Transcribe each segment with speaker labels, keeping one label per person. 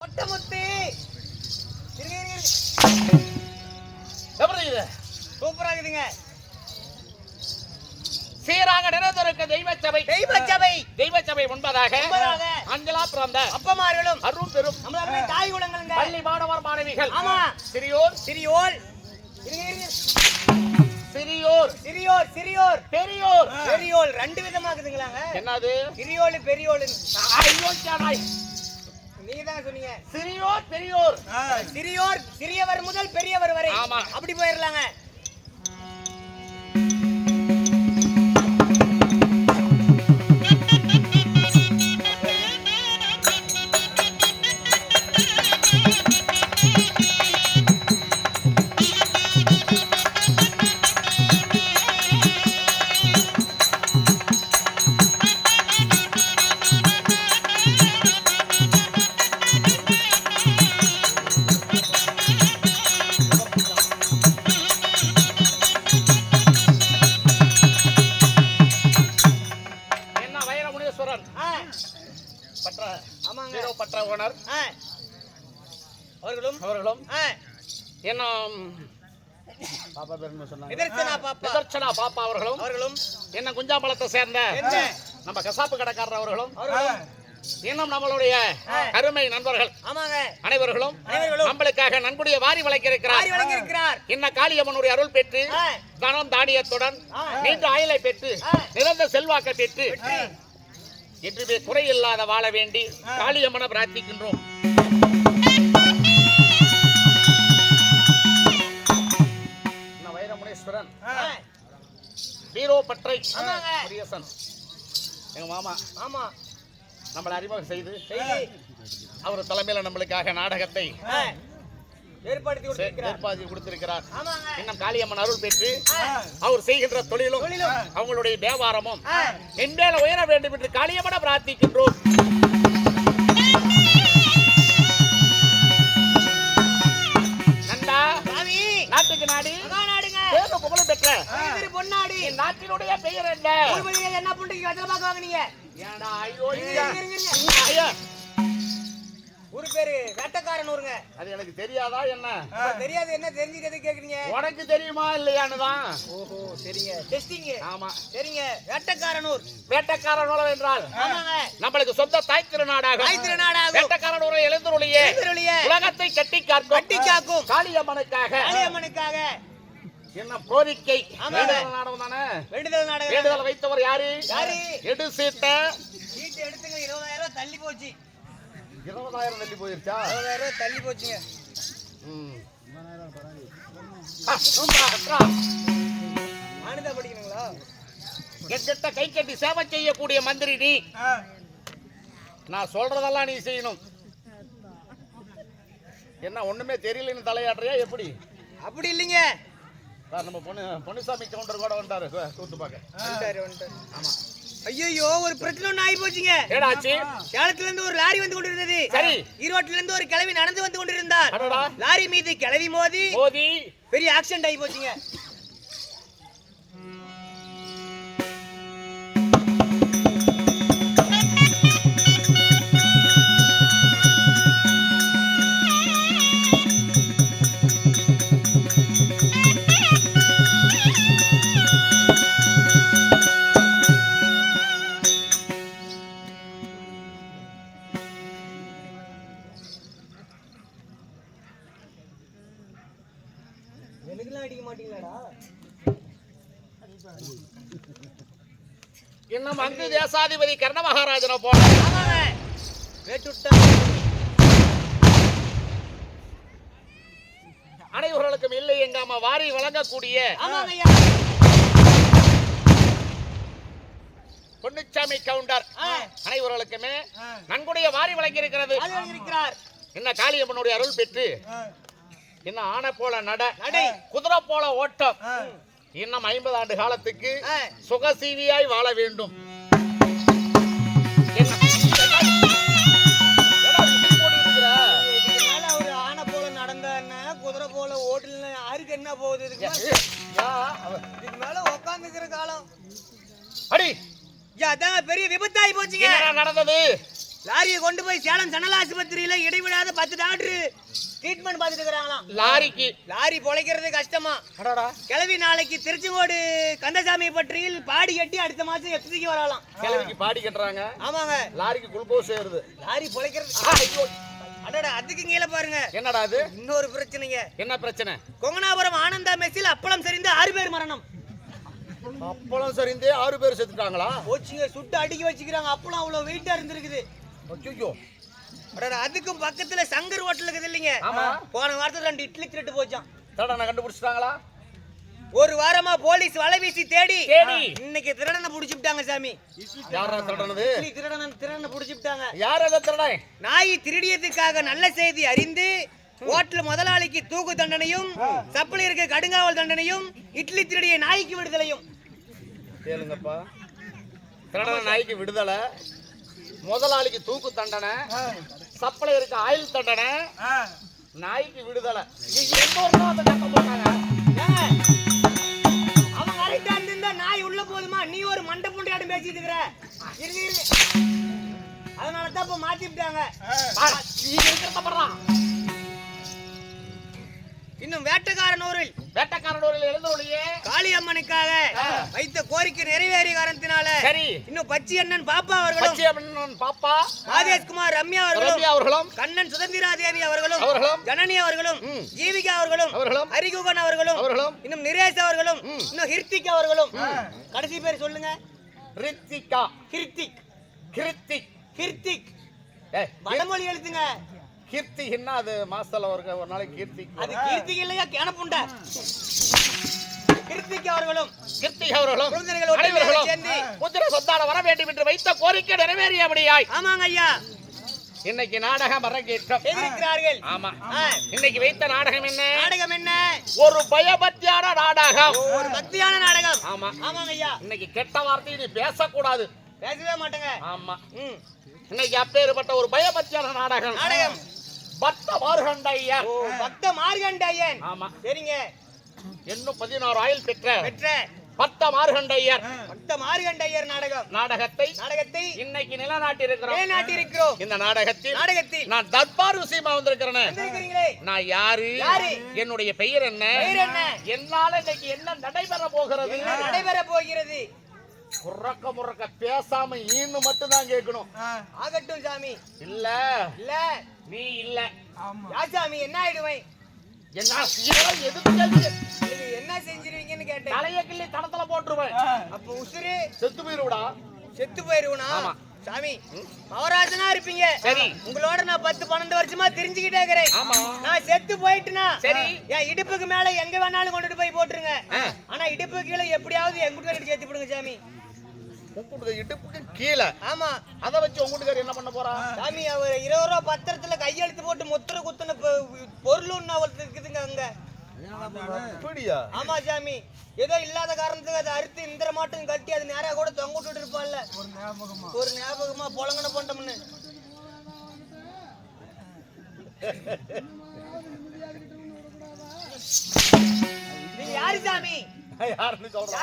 Speaker 1: முத்து இருங்க இருங்க இருங்க.
Speaker 2: எப்படி இது?
Speaker 1: சூப்பரா இருக்குதுங்க
Speaker 2: சீராக நிறைந்திருக்க தெய்வ சபை
Speaker 1: தெய்வ சபை
Speaker 2: தெய்வ சபை முன்பதாக. அஞ்சலா பிறந்த
Speaker 1: அப்பமார்களும்.
Speaker 2: அருள் பெரும்
Speaker 1: நம்மளுடைய தாய் குலங்களுங்க.
Speaker 2: பள்ளி மாணவர் மாணவிகள்.
Speaker 1: ஆமா.
Speaker 2: சிறியோர்.
Speaker 1: சிறியோர்.
Speaker 2: சிறியோர்.
Speaker 1: சிறியோர் சிறியோர்.
Speaker 2: பெரியோர்.
Speaker 1: பெரியோர். ரெண்டு விதமா இருக்குதுங்களாங்க
Speaker 2: என்னது?
Speaker 1: சிறியோடு பெரியோடு
Speaker 2: ஐயோ
Speaker 1: சொன்னீங்க.
Speaker 2: சிறியோர் பெரியோர்.
Speaker 1: சிறியோர் சிறியவர் முதல் பெரியவர் வரை. அப்படி போயிடலாங்க
Speaker 2: என்ன குஞ்சாம்பலத்தை சேர்ந்த? நம்ம கசாப்பு கடைக்காரர் அவர்களும் இன்னும் நம்மளுடைய. அருமை நண்பர்கள்
Speaker 1: ஆமாங்க
Speaker 2: அனைவர்களும் நம்மளுக்காக நன்கொடைய வாரி வளைக்க
Speaker 1: ஆரி
Speaker 2: இருக்கிறார்
Speaker 1: வழங்கி இருக்கிறார்
Speaker 2: என்ன காளியம்மனுடைய அருள் பெற்று தனம் தானியத்துடன்
Speaker 1: ஆ.
Speaker 2: நீண்ட ஆயுளை பெற்று. நிறந்த செல்வாக்கை பெற்று. என்றுமே குறையில்லாத வாழ வேண்டி காளியம்மனை பிரார்த்திக்கின்றோம் பற்றை. முருகேசன் எங்க மாமா.
Speaker 1: ஆமா.
Speaker 2: நம்மளை அறிமுகம் செய்து அவர் தலைமையில நம்மளுக்காக நாடகத்தை ஏற்பாடு கொடுத்திருக்கிறார். இன்னும் காளியம்மன் அருள் பெற்று அவர் செய்கின்ற தொழிலும். அவங்களுடைய வியாபாரமும் என்மேல உயர வேண்டும் என்று காளியம்மனை பிரார்த்திக்கின்றோம்.
Speaker 1: திரு பொன்னாடி.
Speaker 2: நாட்டினுடைய பெயர் என்ன?
Speaker 1: என்ன பண்றீங்க வாங்குனீங்க?
Speaker 2: ஏடா, ஐயோ,
Speaker 1: ஊரு பேரு வேட்டக்காரன்
Speaker 2: அது எனக்கு தெரியாதா என்ன?
Speaker 1: தெரியாது. என்ன தெரிஞ்சுக்கிறது கேக்குறீங்க?
Speaker 2: உனக்கு தெரியுமா இல்லையான்னு தான்
Speaker 1: ஓஹோ சரிங்க. டெஸ்டிங்
Speaker 2: ஆமா.
Speaker 1: சரிங்க. வேட்டக்காரன் ஊர்.
Speaker 2: வேட்டக்காரன் உழவு என்றால் நம்மளுக்கு சொந்த தாய் திருநாடாக.
Speaker 1: தாய் திருநாடாகும்.
Speaker 2: வேட்டக்காரன் உரை எழுந்தருளியே.
Speaker 1: எழுந்தருளிய.
Speaker 2: உலகத்தை கட்டி காக்கும்
Speaker 1: கட்டி காக்கும்.
Speaker 2: காளியம்மனுக்காக.
Speaker 1: காளியம்மனுக்காக.
Speaker 2: என்ன கோரிக்கை? நாடகம் தானே?
Speaker 1: வேண்டுதல் நாடகம்
Speaker 2: வேண்டுதல் வைத்தவர் யாரு?
Speaker 1: யாரு?
Speaker 2: எடு சீட்ட.
Speaker 1: சீட்டு எடுத்துங்க இருபதாயிரம் தள்ளி போச்சு.
Speaker 2: இருபதாயிரம் தள்ளி போயிருச்சா?
Speaker 1: இருபதாயிரம் தள்ளி போச்சுங்க. மானிதா படிக்கணுங்களா?
Speaker 2: என்கிட்ட கை கட்டி சேவை செய்யக்கூடிய மந்திரி நீ. நான் சொல்றதெல்லாம் நீ செய்யணும். என்ன ஒண்ணுமே தெரியலன்னு தலையாடுறியா எப்படி?
Speaker 1: அப்படி இல்லைங்க.
Speaker 2: நம்ம பொண்ணு பொன்னுசாமி கவுண்டர் கூட வந்துட்டாரு. சார், கூத்து பார்க்க
Speaker 1: ஆமா. ஐயோ ஒரு பிரச்சனை ஒண்ணு ஆகி போச்சுங்க.
Speaker 2: ஏடாச்சு
Speaker 1: சேலத்துல இருந்து ஒரு லாரி வந்து கொண்டிருந்தது.
Speaker 2: சரி.
Speaker 1: ஈரோட்ல இருந்து ஒரு கிழவி நடந்து வந்து கொண்டிருந்தார்.
Speaker 2: அடடா.
Speaker 1: லாரி மீது கிழவி மோதி
Speaker 2: மோதி.
Speaker 1: பெரிய ஆக்சிடென்ட் ஆகி போச்சுங்க.
Speaker 2: தேசாதிபதி கர்ண மகாராஜனை போல. அனைவர்களுக்கும் இல்லை எங்காம வாரி வழங்கக்கூடிய பொன்னுச்சாமி கவுண்டர். அனைவர்களுக்குமே நன்கொடைய வாரி வழங்கி இருக்கிறது என்ன காளியம்மனுடைய அருள் பெற்று இன்னும் ஆனை போல நட
Speaker 1: நடை.
Speaker 2: குதிரை போல ஓட்டம். இன்னும் ஐம்பது ஆண்டு காலத்துக்கு. சுகசீவியாய் வாழ வேண்டும். என்ன
Speaker 1: போகுது? இதுக்கு இதுக்கு மேல உட்காந்துக்கிற காலம்.
Speaker 2: அடி.
Speaker 1: அதாங்க பெரிய விபத்தாகி போச்சுங்க.
Speaker 2: நடந்தது?
Speaker 1: லாரியை கொண்டு போய் சேலம் ஜனல் ஆஸ்பத்திரியில இடைவிடாத பத்து டாக்டர் ட்ரீட்மெண்ட் பார்த்துட்டு இருக்கிறாங்களாம்.
Speaker 2: லாரிக்கு.
Speaker 1: லாரி பொழைக்கிறது கஷ்டமா. கிளவி நாளைக்கு திருச்செங்கோடு கந்தசாமி பற்றியில் பாடி கட்டி அடுத்த மாசம் எஃப்சிக்கு வரலாம்
Speaker 2: கிழவிக்கு பாடி கட்டுறாங்க.
Speaker 1: ஆமாங்க.
Speaker 2: லாரிக்கு குளுக்கோஸ் ஏறுது
Speaker 1: லாரி பொழைக்கிறது அடடா அதுக்கு கீழே பாருங்க.
Speaker 2: என்னடா அது?
Speaker 1: இன்னொரு பிரச்சனைங்க.
Speaker 2: என்ன பிரச்சனை?
Speaker 1: கொங்கனாபுரம் ஆனந்தா மெஸ்ஸில் அப்பளம் சரிந்து ஆறு பேர் மரணம்.
Speaker 2: அப்பளம் சரிந்தே ஆறு பேர் செத்துட்டாங்களா?
Speaker 1: போச்சுங்க சுட்டு அடிக்க வச்சுக்கிறாங்க. அப்பளம் அவ்வளவு வெயிட்டா இருந்திருக்குது.
Speaker 2: ஐயோ
Speaker 1: அடடா அதுக்கும் பக்கத்துல சங்கர் ஹோட்டல் இருக்குது இல்லைங்க. போன வாரத்துல ரெண்டு இட்லி திருட்டு போச்சான்
Speaker 2: தடனை கண்டுபிடிச்சிட்டாங்களா?
Speaker 1: ஒரு வாரமா போலீஸ் வலை வீசி தேடி.
Speaker 2: தேடி.
Speaker 1: இன்னைக்கு திருடனை புடிச்சுட்டாங்க சாமி.
Speaker 2: யாரா திருடனது?
Speaker 1: திருடனை திருடனை புடிச்சுட்டாங்க.
Speaker 2: யார் அதை திருடன்?
Speaker 1: நாய் திருடியதுக்காக நல்ல செய்தி அறிந்து ஹோட்டல் முதலாளிக்கு தூக்கு தண்டனையும் சப்ளையருக்கு கடுங்காவல் தண்டனையும் இட்லி திருடிய நாய்க்கு விடுதலையும்.
Speaker 2: கேளுங்கப்பா. திருடன நாய்க்கு விடுதலை முதலாளிக்கு தூக்கு தண்டனை சப்ளையருக்கு ஆயில் தண்டனை நாய்க்கு விடுதலை. இது எந்த ஒரு அந்த போட்டாங்க
Speaker 1: நாய் உள்ள போதுமா? நீ ஒரு மண்டை புண்டையாட்டம் பேசிட்டு இருக்கிற. இருங்க இருங்க அதனால தான் இப்ப மாத்தி விட்டாங்க
Speaker 2: பாரு, நீங்க இருக்கிறத பண்றான்
Speaker 1: இன்னும் வேட்டக்காரனூரில்
Speaker 2: வேட்டக்காரனூரில் எழுந்தோழியே
Speaker 1: காளியம்மனுக்காக. வைத்த கோரிக்கை நிறைவேறிய காரணத்தினால
Speaker 2: சரி.
Speaker 1: இன்னும் பச்சி அண்ணன் பாப்பா அவர்களும்
Speaker 2: பச்சை அம்மன் பாப்பா
Speaker 1: ராஜேஷ்குமார் ரம்யா அவர்களும்
Speaker 2: ரம்யா அவர்களும்
Speaker 1: கண்ணன் சுதந்திரா தேவி அவர்களும்
Speaker 2: அவர்களும்
Speaker 1: ஜனனி அவர்களும். ஜீவிகா அவர்களும்
Speaker 2: அவர்களும்
Speaker 1: ஹரிகுகன் அவர்களும்
Speaker 2: அவர்களும்
Speaker 1: இன்னும் நிரேஷ் அவர்களும். இன்னும் ஹிர்திக் அவர்களும். கடைசி பேர் சொல்லுங்க.
Speaker 2: ரித்திகா
Speaker 1: ஹிர்திக் ஹிர்திக்
Speaker 2: ஏய்,
Speaker 1: வடமொழி எழுத்துங்க.
Speaker 2: கீர்த்தின்னா அது மாசத்துல ஒரு ஒரு நாளைக்கு கீர்த்திக்
Speaker 1: அது கீர்த்திக் இல்லையா? கேனப்புண்டா கிருத்திக் அவர்களும்
Speaker 2: கீர்த்திக் அவர்களும் அனைவர்களும்
Speaker 1: சேர்ந்து
Speaker 2: புத்திர சொத்தாட வர வேண்டும் என்று வைத்த கோரிக்கை நிறைவேறியபடியாய்
Speaker 1: ஆமாங்க ஐயா.
Speaker 2: இன்னைக்கு நாடகம் அரங்கேற்றம்
Speaker 1: செய்திருக்கிறார்கள்
Speaker 2: ஆமா. இன்னைக்கு வைத்த நாடகம் என்ன?
Speaker 1: நாடகம் என்ன?
Speaker 2: ஒரு பயபக்தியான நாடகம்.
Speaker 1: ஒரு பக்தியான நாடகம்.
Speaker 2: ஆமா.
Speaker 1: ஆமாங்க ஐயா.
Speaker 2: இன்னைக்கு கெட்ட வார்த்தையை நீ பேசக்கூடாது.
Speaker 1: பேசவே மாட்டேங்க.
Speaker 2: ஆமா. இன்னைக்கு அப்பேற்பட்ட ஒரு பயபக்தியான நாடகம்.
Speaker 1: நாடகம்.
Speaker 2: பக்த மார்கண்டையர்
Speaker 1: பக்த மார்கண்டையன்
Speaker 2: ஆமா.
Speaker 1: சரிங்க.
Speaker 2: இன்னும் பதினாறு ஆயில் பெற்ற
Speaker 1: பெற்ற
Speaker 2: பக்த மார்கண்டையர்
Speaker 1: பக்த மார்கண்டையர் நாடகம்.
Speaker 2: நாடகத்தை
Speaker 1: நாடகத்தை
Speaker 2: இன்னைக்கு நிலநாட்டியிருக்கிறோம்.
Speaker 1: நிலைநாட்டியிருக்கிறோம்.
Speaker 2: இந்த நாடகத்தில்
Speaker 1: நாடகத்தில்
Speaker 2: நான் தர்பார் விஷயமா வந்திருக்கிறேன். நான் யாரு?
Speaker 1: யாரு?
Speaker 2: என்னுடைய பெயர் என்ன?
Speaker 1: பெயர் என்ன?
Speaker 2: என்னால இன்னைக்கு என்ன நடைபெற போகிறது?
Speaker 1: நடைபெற போகிறது?
Speaker 2: முறக்க முறக்க பேசாம ஈன்னு மட்டும் தான் கேட்கணும்
Speaker 1: ஆகட்டும் சாமி.
Speaker 2: இல்ல.
Speaker 1: இல்ல.
Speaker 2: நீ இல்ல.
Speaker 1: யா சாமி என்ன ஆயிடுவேன்?
Speaker 2: என்ன
Speaker 1: என்ன செஞ்சிருவீங்கன்னு கேட்டேன்.
Speaker 2: தலைய கிள்ளி தடத்துல போட்டுருவேன்.
Speaker 1: அப்ப உசுரு
Speaker 2: செத்து போயிருவிடா.
Speaker 1: செத்து போயிருவனா?
Speaker 2: ஆமா.
Speaker 1: சாமி மகராஜனா இருப்பீங்க.
Speaker 2: சரி.
Speaker 1: உங்களோட நான் பத்து பன்னெண்டு வருஷமா தெரிஞ்சுக்கிட்டே இருக்கிறேன்.
Speaker 2: ஆமா.
Speaker 1: நான் செத்து போயிட்டுனா
Speaker 2: சரி.
Speaker 1: என் இடுப்புக்கு மேல எங்க வேணாலும் கொண்டுட்டு போய் போட்டுருங்க. ஆனா இடுப்பு கீழே எப்படியாவது எங்க வீட்டுக்காரர் சேர்த்து விடுங்க சாமி.
Speaker 2: உங்களுடைய இடுப்புக்கு கீழே.
Speaker 1: ஆமா.
Speaker 2: அதை வச்சு உங்க வீட்டுக்காரர் என்ன பண்ண போறா
Speaker 1: சாமி அவர் இருபது ரூபா பத்திரத்துல கையெழுத்து போட்டு முத்திர குத்துன பொ- பொருள் ஒண்ணு அவருக்கு இருக்குதுங்க அங்க.
Speaker 2: அப்படியா
Speaker 1: ஆமா சாமி. ஏதோ இல்லாத காரணத்துக்கு அதை அறுத்து இந்த மாட்டும் கட்டி அது நேரா கூட தொங்க விட்டுட்டு இருப்பான்ல. ஒரு ஞாபகமா? பொலங்கன பண்ணோம்னு நீங்க யாரு சாமி?
Speaker 2: யாருன்னு சொல்றா?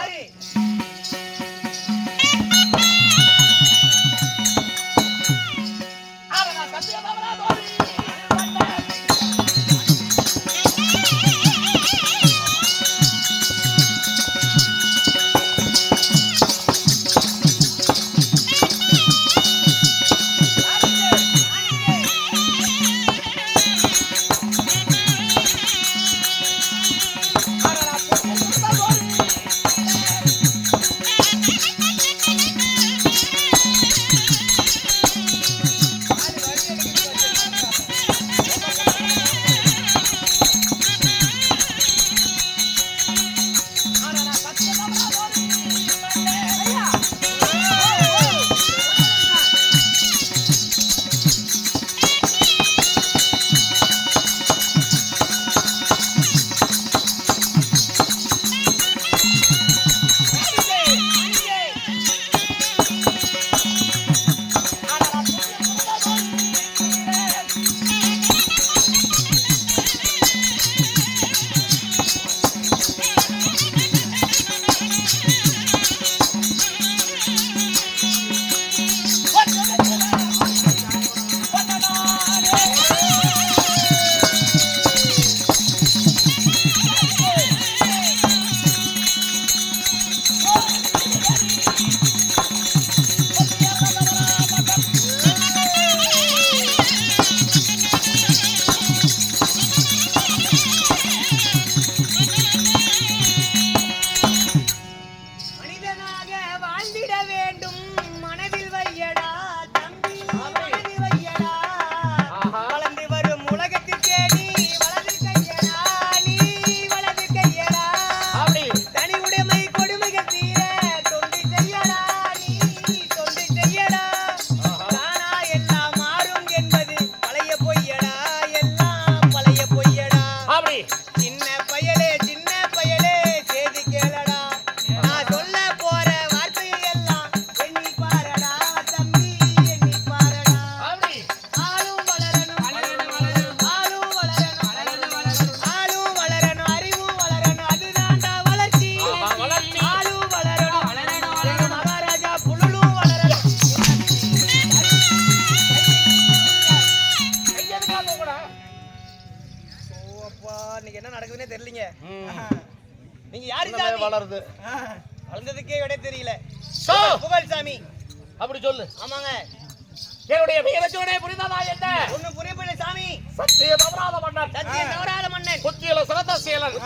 Speaker 2: சீலன்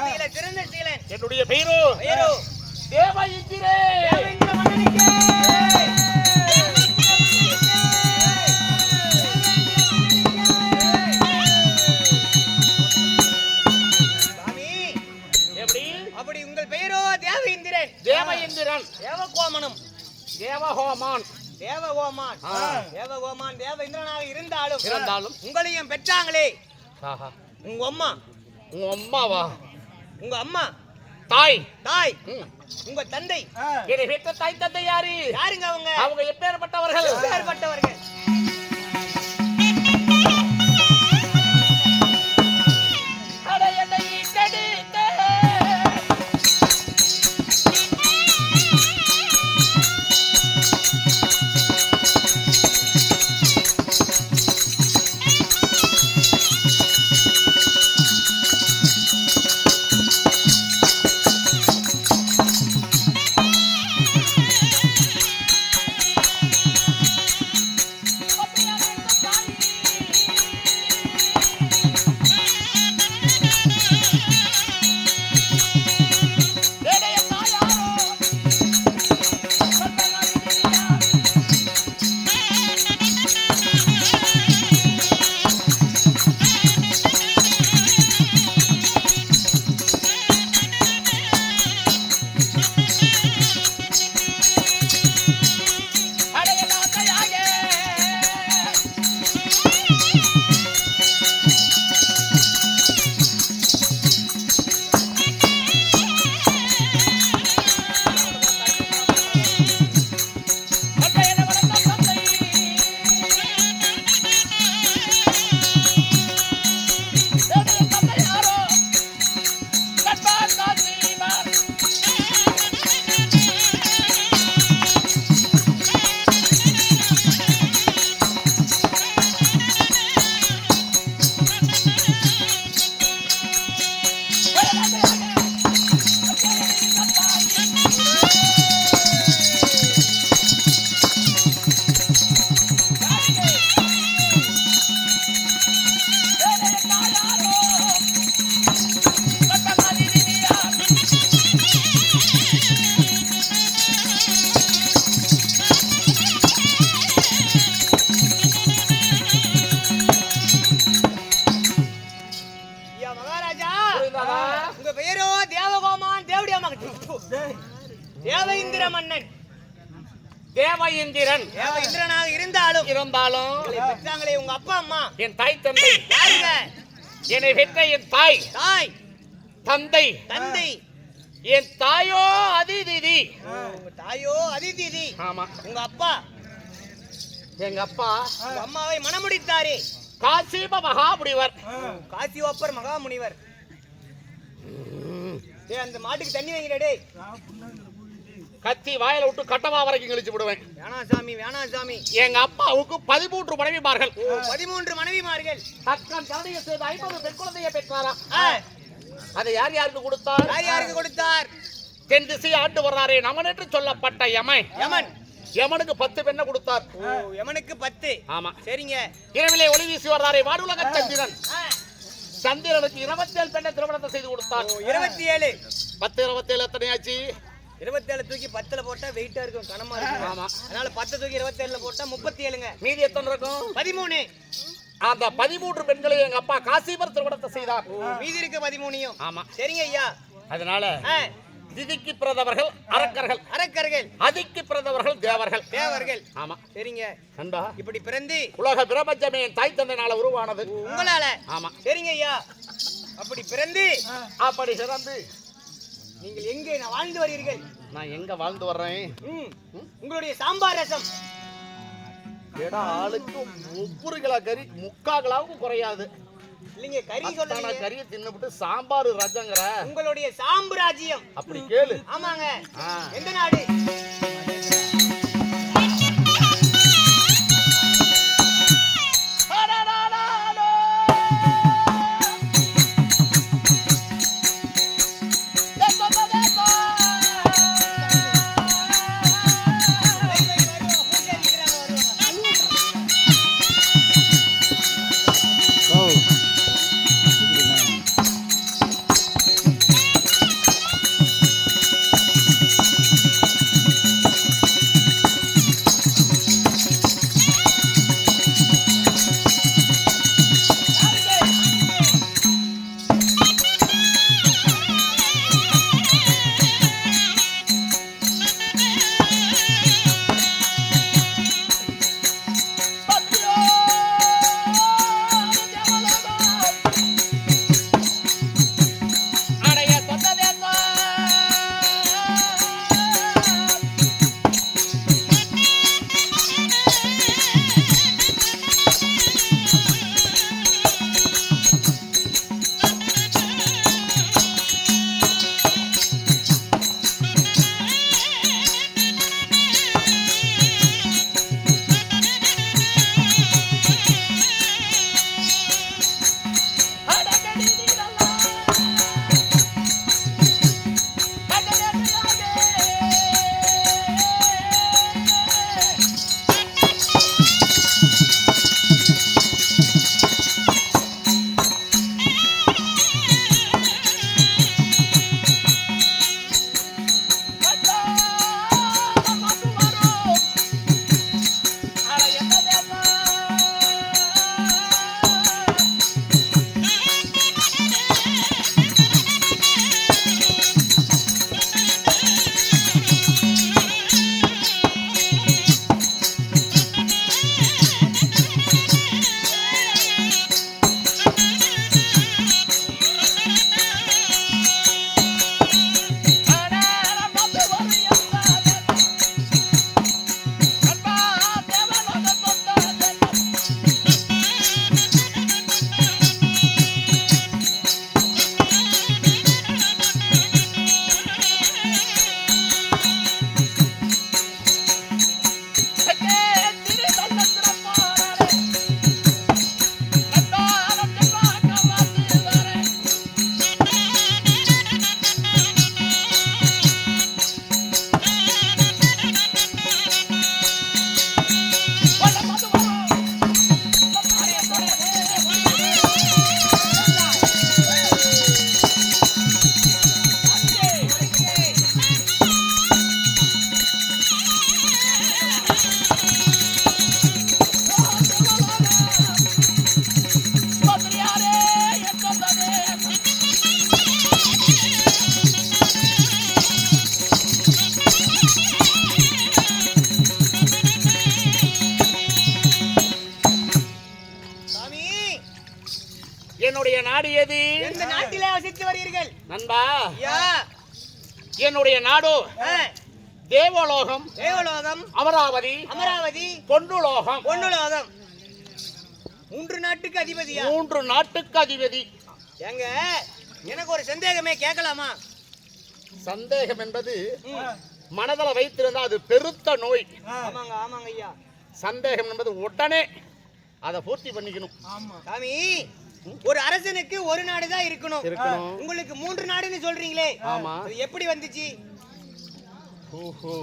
Speaker 2: என்னுடைய பெயரோ தேவ இந்திரே
Speaker 1: தேவேந்திர மன்னனுக்கே சாமி.
Speaker 2: எப்படி?
Speaker 1: அப்படி உங்கள் பெயரோ தேவேந்திரன்.
Speaker 2: தேவ இந்திரன்
Speaker 1: தேவகோமனம் தேவகோமான்.
Speaker 2: ஆ.
Speaker 1: தேவகோமான் தேவேந்திரனாக இருந்தாலும்
Speaker 2: இருந்தாலும்.
Speaker 1: உங்களையும் பெற்றாங்களே. உங்க அம்மா.
Speaker 2: உங்க அம்மாவா?
Speaker 1: உங்க அம்மா.
Speaker 2: தாய்.
Speaker 1: தாய். உங்க தந்தை.
Speaker 2: என்னை பெற்ற தாய் தந்தை யாரு?
Speaker 1: யாருங்க அவங்க?
Speaker 2: அவங்க எப்பேற்பட்டவர்கள்
Speaker 1: எப்பேற்பட்டவர்கள்
Speaker 2: தேவ இந்திரன்
Speaker 1: தேவேந்திரனாக இருந்தாலும்
Speaker 2: இருந்தாலும்
Speaker 1: உங்களை பெற்றாங்களே உங்க அப்பா அம்மா.
Speaker 2: என் தாய் தந்தை.
Speaker 1: யாருங்க?
Speaker 2: என்னை பெற்ற என் தாய்.
Speaker 1: தாய்.
Speaker 2: தந்தை.
Speaker 1: தந்தை.
Speaker 2: என் தாயோ அதிதிதி.
Speaker 1: உங்க தாயோ அதிதிதி.
Speaker 2: ஆமா.
Speaker 1: உங்க அப்பா.
Speaker 2: எங்க அப்பா
Speaker 1: அம்மாவை மணமுடித்தாரே
Speaker 2: காசிப மகாமுனிவர்.
Speaker 1: காசிவப்பர் மகாமுனிவர். டேய் அந்த மாட்டுக்கு தண்ணி வைங்கடா டேய்.
Speaker 2: கத்தி வாயில விட்டு கட்டவா வரைக்கும் கழிச்சு விடுவேன்.
Speaker 1: வேணாம் சாமி வேணாம் சாமி
Speaker 2: எங்க அப்பாவுக்கு பதிமூன்று மனைவிமார்கள்.
Speaker 1: பதிமூன்று மனைவிமார்கள்.
Speaker 2: தக்கன் தந்தையை செய்து ஐம்பது பெண் குழந்தையை பெற்றாரா அதை யார் யாருக்கு கொடுத்தார்?
Speaker 1: யார் யாருக்கு கொடுத்தார்?
Speaker 2: தென் திசை ஆண்டு வர்றாரே நமன் என்று சொல்லப்பட்ட யமன்.
Speaker 1: யமன்.
Speaker 2: யமனுக்கு பத்து பெண்ணை கொடுத்தார்.
Speaker 1: யமனுக்கு பத்து.
Speaker 2: ஆமா.
Speaker 1: சரிங்க.
Speaker 2: இரவிலே ஒளி வீசி வர்றாரே வாடுலக சந்திரன். சந்திரனுக்கு இருபத்தேழு பெண்ணை திருமணத்தை செய்து கொடுத்தார்.
Speaker 1: இருபத்தி ஏழு
Speaker 2: பத்து இருபத்தேழு எத்தனை ஆச்சு?
Speaker 1: இருபத்தேழு தூக்கி பத்துல போட்டா வெயிட்டா இருக்கும் கனமா இருக்கும்.
Speaker 2: ஆமா.
Speaker 1: அதனால பத்து தூக்கி இருபத்தேழுல போட்டா முப்பத்தி ஏழுங்க
Speaker 2: மீதி எத்தனை இருக்கும்?
Speaker 1: பதிமூணு.
Speaker 2: அந்த பதிமூன்று பெண்களை எங்க அப்பா காசிபர் திருமணத்தை செய்தார்.
Speaker 1: மீதி இருக்கு பதிமூணையும்.
Speaker 2: ஆமா.
Speaker 1: சரிங்க ஐயா.
Speaker 2: அதனால
Speaker 1: ஆ,
Speaker 2: திதிக்கு பிறந்தவர்கள் அரக்கர்கள்.
Speaker 1: அரக்கர்கள்.
Speaker 2: அதிக்கு பிறந்தவர்கள் தேவர்கள்.
Speaker 1: தேவர்கள்.
Speaker 2: ஆமா.
Speaker 1: சரிங்க.
Speaker 2: நண்பா.
Speaker 1: இப்படி பிறந்து
Speaker 2: உலக பிரபஞ்சமே என் தாய் தந்தைனால உருவானது.
Speaker 1: உங்களால.
Speaker 2: ஆமா.
Speaker 1: சரிங்க ஐயா. அப்படி பிறந்து
Speaker 2: அப்படி சிறந்து
Speaker 1: நீங்கள் எங்கே நான் வாழ்ந்து வருகிறீர்கள்?
Speaker 2: நான் எங்க வாழ்ந்து வர்றேன்?
Speaker 1: உங்களுடைய சாம்பார் ரசம்.
Speaker 2: ஏடா ஆளுக்கு ஒவ்வொரு கிலோ கறி முக்கா கிலோவுக்கும் குறையாது.
Speaker 1: இல்லைங்க கறி சொல்றீங்க
Speaker 2: கறியை தின்னுபிட்டு சாம்பார் ரஜங்கிற
Speaker 1: உங்களுடைய சாம்ராஜ்யம்
Speaker 2: அப்படி கேளு.
Speaker 1: ஆமாங்க. எந்த நாடு? வசித்து வருகிறீர்கள்?
Speaker 2: நண்பா என்னுடைய நாடு தேவலோகம்
Speaker 1: தேவலோகம்
Speaker 2: அமராவதி
Speaker 1: அமராவதி
Speaker 2: பொன்னுலோகம்.
Speaker 1: பொன்னுலோகம். மூன்று நாட்டுக்கு அதிபதியா?
Speaker 2: மூன்று நாட்டுக்கு அதிபதி.
Speaker 1: ஏங்க எனக்கு ஒரு சந்தேகமே கேட்கலாமா?
Speaker 2: சந்தேகம் என்பது. மனதில் வைத்திருந்தா அது பெருத்த நோய்.
Speaker 1: ஆமாங்க ஆமாங்க ஐயா.
Speaker 2: சந்தேகம் என்பது உடனே அதை பூர்த்தி பண்ணிக்கணும்.
Speaker 1: சாமி ஒரு அரசனுக்கு ஒரு நாடு தான் இருக்கணும்.
Speaker 2: இருக்கணும்.
Speaker 1: உங்களுக்கு மூன்று நாடுன்னு சொல்றீங்களே.
Speaker 2: ஆமா.
Speaker 1: அது எப்படி வந்துச்சு?
Speaker 2: ஓஹோ.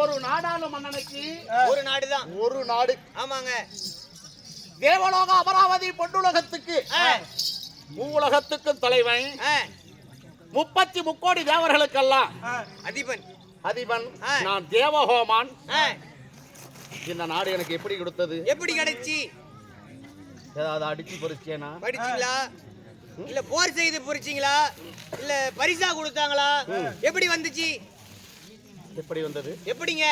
Speaker 2: ஒரு நாடாளு மன்னனுக்கு
Speaker 1: ஒரு நாடு தான்
Speaker 2: ஒரு நாடு.
Speaker 1: ஆமாங்க.
Speaker 2: தேவலோக அமராவதி பொன்னுலகத்துக்கு. மூவுலகத்துக்கும் தலைவன். முப்பத்தி முக்கோடி தேவர்களுக்கெல்லாம்.
Speaker 1: அதிபன்.
Speaker 2: அதிபன். நான் தேவஹோமான். இந்த நாடு எனக்கு எப்படி கொடுத்தது?
Speaker 1: எப்படி கிடைச்சி?
Speaker 2: ஏதாவது அடிச்சு பொறிச்சேனா
Speaker 1: படிச்சீங்களா? இல்ல போர் செய்து பொறிச்சீங்களா? இல்ல பரிசா கொடுத்தாங்களா? எப்படி வந்துச்சு?
Speaker 2: எப்படி வந்தது?
Speaker 1: எப்படிங்க?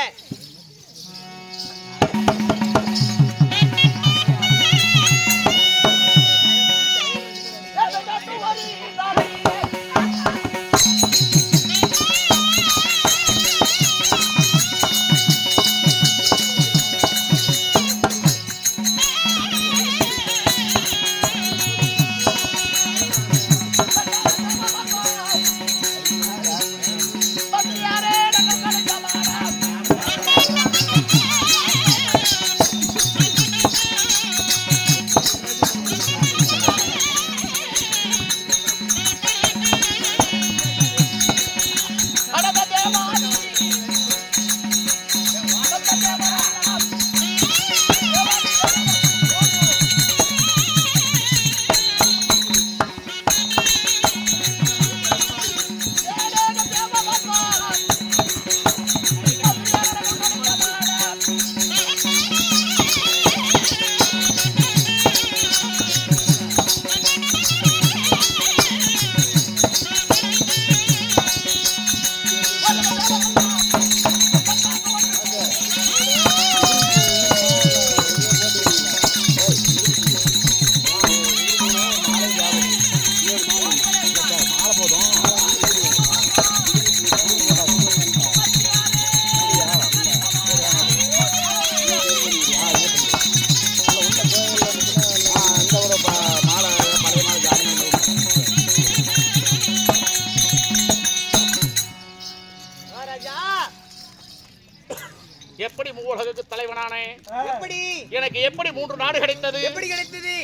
Speaker 2: எப்படி மூன்று நாடு கிடைத்தது?
Speaker 1: எப்படி கிடைத்தது?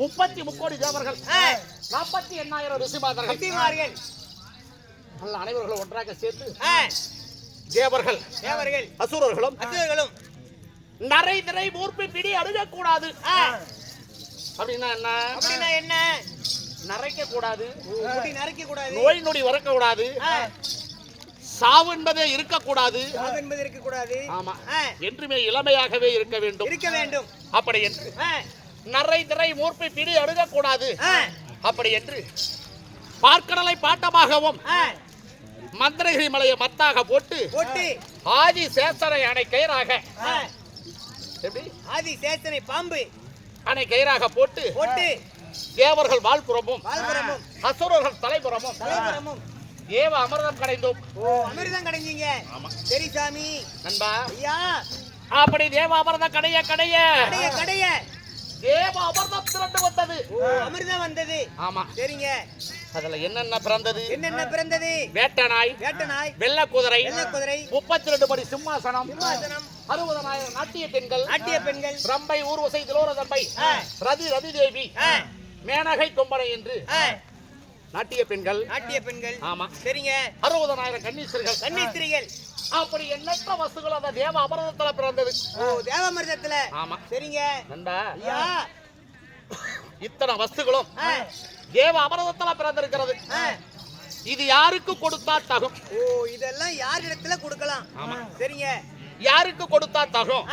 Speaker 2: முப்பத்தி முக்கோடி தேவர்கள். நாற்பத்தி எண்ணாயிரம் ரிஷிமாதர்கள் நல்ல அனைவர்களும் ஒன்றாக சேர்த்து தேவர்கள்
Speaker 1: தேவர்கள்.
Speaker 2: அசுரர்களும்
Speaker 1: அசுரர்களும்.
Speaker 2: நரை திரை மூர்ப்பி பிடி அணுகக்கூடாது. அப்படின்னா என்ன?
Speaker 1: அப்படின்னா என்ன?
Speaker 2: நரைக்க கூடாது
Speaker 1: நரைக்க கூடாது
Speaker 2: நோய் நொடி வரக்க கூடாது சாவு என்பதே இருக்கக்கூடாது.
Speaker 1: சாவு என்பது இருக்க கூடாது
Speaker 2: ஆமா என்றுமே இளமையாகவே இருக்க வேண்டும்.
Speaker 1: இருக்க வேண்டும்.
Speaker 2: அப்படி என்று. நரை திரை மூர்ப்பி பிடி அணுகக்கூடாது
Speaker 1: ஆ,
Speaker 2: அப்படி என்று. பார்க்கடலை பாட்டமாகவும் மந்திரகிரி மலையை மத்தாக போட்டு ஆதி சேசனை அணை கயிறாக. எப்படி?
Speaker 1: ஆதி சேத்தனை பாம்பு.
Speaker 2: அணை கயிறாக போட்டு
Speaker 1: போட்டு.
Speaker 2: தேவர்கள் வாழ்புறமும் அசுரர்கள் தலைபுறமும்
Speaker 1: தலைபுரமும்
Speaker 2: தேவ அமிர்தம் கடைந்தோம்.
Speaker 1: ஓ அமிர்தம் கடைஞ்சீங்க. சரி சாமி.
Speaker 2: நண்பா.
Speaker 1: ஐயா.
Speaker 2: அப்படி தேவ அமிர்தம் கடைய கடைய.
Speaker 1: கடைய கடைய.
Speaker 2: தேவ அமிர்தம் திரண்டு வந்தது.
Speaker 1: அமிர்தம் வந்தது.
Speaker 2: ஆமா.
Speaker 1: சரிங்க.
Speaker 2: அதுல என்னென்ன பிறந்தது?
Speaker 1: என்னென்ன பிறந்தது?
Speaker 2: வேட்ட நாய்
Speaker 1: வேட்ட நாய்
Speaker 2: வெள்ள குதிரை
Speaker 1: வெள்ளை குதிரை
Speaker 2: முப்பத்தி ரெண்டு படி சிம்மாசனம்.
Speaker 1: சிம்மாசனம்.
Speaker 2: அறுபதனாயிரம் நாட்டிய பெண்கள்.
Speaker 1: நாட்டிய பெண்கள்.
Speaker 2: ரம்பை ஊர்வசை திலோரதம்பை
Speaker 1: ஆ.
Speaker 2: ரதி ரதி தேவி மேனகை கொம்பனை என்று. நாட்டிய பெண்கள்.
Speaker 1: நாட்டிய பெண்கள்.
Speaker 2: ஆமா.
Speaker 1: சரிங்க.
Speaker 2: அறுபதனாயிரம் கன்னீஸ்வர்கள்
Speaker 1: கன்னிஸ்திரிகள்.
Speaker 2: அப்படி எண்ணற்ற வசுகள் அந்த தேவ அபரதத்துல பிறந்தது.
Speaker 1: ஓ தேவாமிர்தத்துல
Speaker 2: ஆமா.
Speaker 1: சரிங்க.
Speaker 2: நண்பா.
Speaker 1: ஐயா.
Speaker 2: இத்தனை வஸ்துகளும்
Speaker 1: ஆ,
Speaker 2: தேவ அபரதத்துல பிறந்திருக்கிறது. இது யாருக்கு கொடுத்தா தகும்?
Speaker 1: ஓ இதெல்லாம் யார் இடத்துல கொடுக்கலாம்?
Speaker 2: ஆமா.
Speaker 1: சரிங்க.
Speaker 2: யாருக்கு கொடுத்தா தகும்?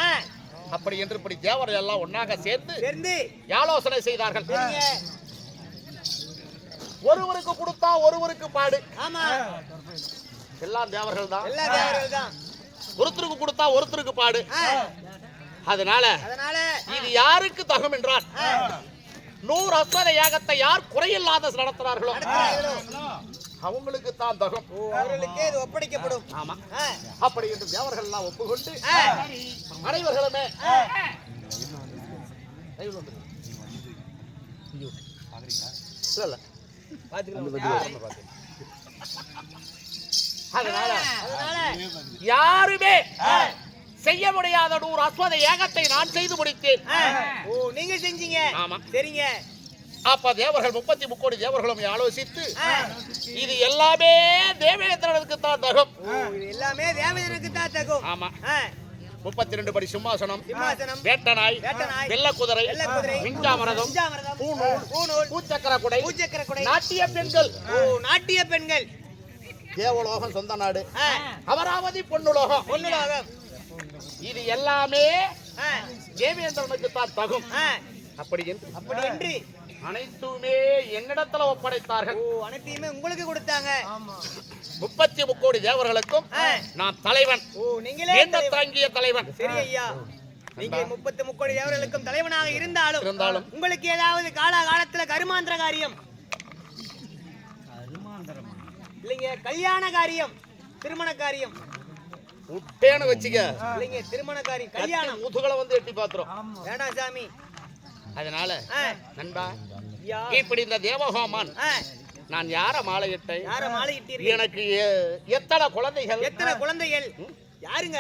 Speaker 2: அப்படி என்று இப்படி தேவர்கள் எல்லாம் ஒன்னாக சேர்ந்து
Speaker 1: சேர்ந்து.
Speaker 2: ஆலோசனை செய்தார்கள். ஒருவருக்கு கொடுத்தா ஒருவருக்கு பாடு.
Speaker 1: ஆமா.
Speaker 2: எல்லாம் தேவர்கள் தான்
Speaker 1: எல்லா தேவர்கள் தான்
Speaker 2: ஒருத்தருக்கு கொடுத்தா ஒருத்தருக்கு பாடு. அதனால
Speaker 1: அதனால
Speaker 2: இது யாருக்கு தகும் என்றால் நூறு அஸ்வத யாகத்தை யார் குறையில்லாத நடத்துறார்களோ? அவங்களுக்கு தான் தகும்.
Speaker 1: அவர்களுக்கே இது ஒப்படைக்கப்படும்.
Speaker 2: ஆமா. அப்படி என்று தேவர்கள் எல்லாம் ஒப்புக்கொண்டு அனைவர்களுமே. இல்ல, யாருமே செய்ய முடியாத நூறு அஸ்வத யாகத்தை நான் செய்து முடித்தேன்.
Speaker 1: ஓ நீங்க செஞ்சீங்க.
Speaker 2: ஆமா.
Speaker 1: சரிங்க.
Speaker 2: அப்ப தேவர்கள் முப்பத்தி முக்கோடி தேவர்களும் ஆலோசித்து இது எல்லாமே தேவேந்திரனுக்கு தான் தகும்.
Speaker 1: ஓ, இது எல்லாமே தேவதனுக்கு தான் தகும்.
Speaker 2: ஆமா.
Speaker 1: ஆ,
Speaker 2: முப்பத்தி ரெண்டு படி சிம்மாசனம் வேட்டநாய் வெள்ள குதிரை பூநூல், பூச்சக்கர குடை நாட்டிய பெண்கள்.
Speaker 1: நாட்டிய பெண்கள்.
Speaker 2: தேவலோகம் சொந்த நாடு. அமராவதி பொன்னுலோகம்.
Speaker 1: பொன்னுலோகம்.
Speaker 2: இது எல்லாமே தேவேந்திரனுக்கு தான் தகும். அப்படி என்று.
Speaker 1: அப்படி என்று
Speaker 2: அனைத்துமே என்னிடத்துல ஒப்படைத்தார்கள்.
Speaker 1: ஓ அனைத்தையுமே உங்களுக்கு கொடுத்தாங்க.
Speaker 2: முப்பத்தி முக்கோடி தேவர்களுக்கும் நான் தலைவன். தாங்கிய தலைவன்?
Speaker 1: சரி ஐயா. நீங்க முப்பத்து முக்கோடி தேவர்களுக்கும் தலைவனாக இருந்தாலும்
Speaker 2: இருந்தாலும்.
Speaker 1: உங்களுக்கு ஏதாவது காலகாலத்துல கருமாந்திர காரியம் இல்லைங்க கல்யாண காரியம் திருமண காரியம்
Speaker 2: விட்டேன்னு வச்சுக்க.
Speaker 1: இல்லைங்க திருமண காரியம் கல்யாணம்.
Speaker 2: முதுகளை வந்து எட்டி பாத்துரும்
Speaker 1: வேண்டாம் சாமி.
Speaker 2: அதனால நண்பா இப்படி இந்த தேவஹோமான்
Speaker 1: ஆ,
Speaker 2: நான் யார மாலையிட்டேன்?
Speaker 1: யார மாலையிட்டீர்கள்?
Speaker 2: எனக்கு எத்தனை குழந்தைகள்?
Speaker 1: எத்தனை குழந்தைகள்? யாருங்க?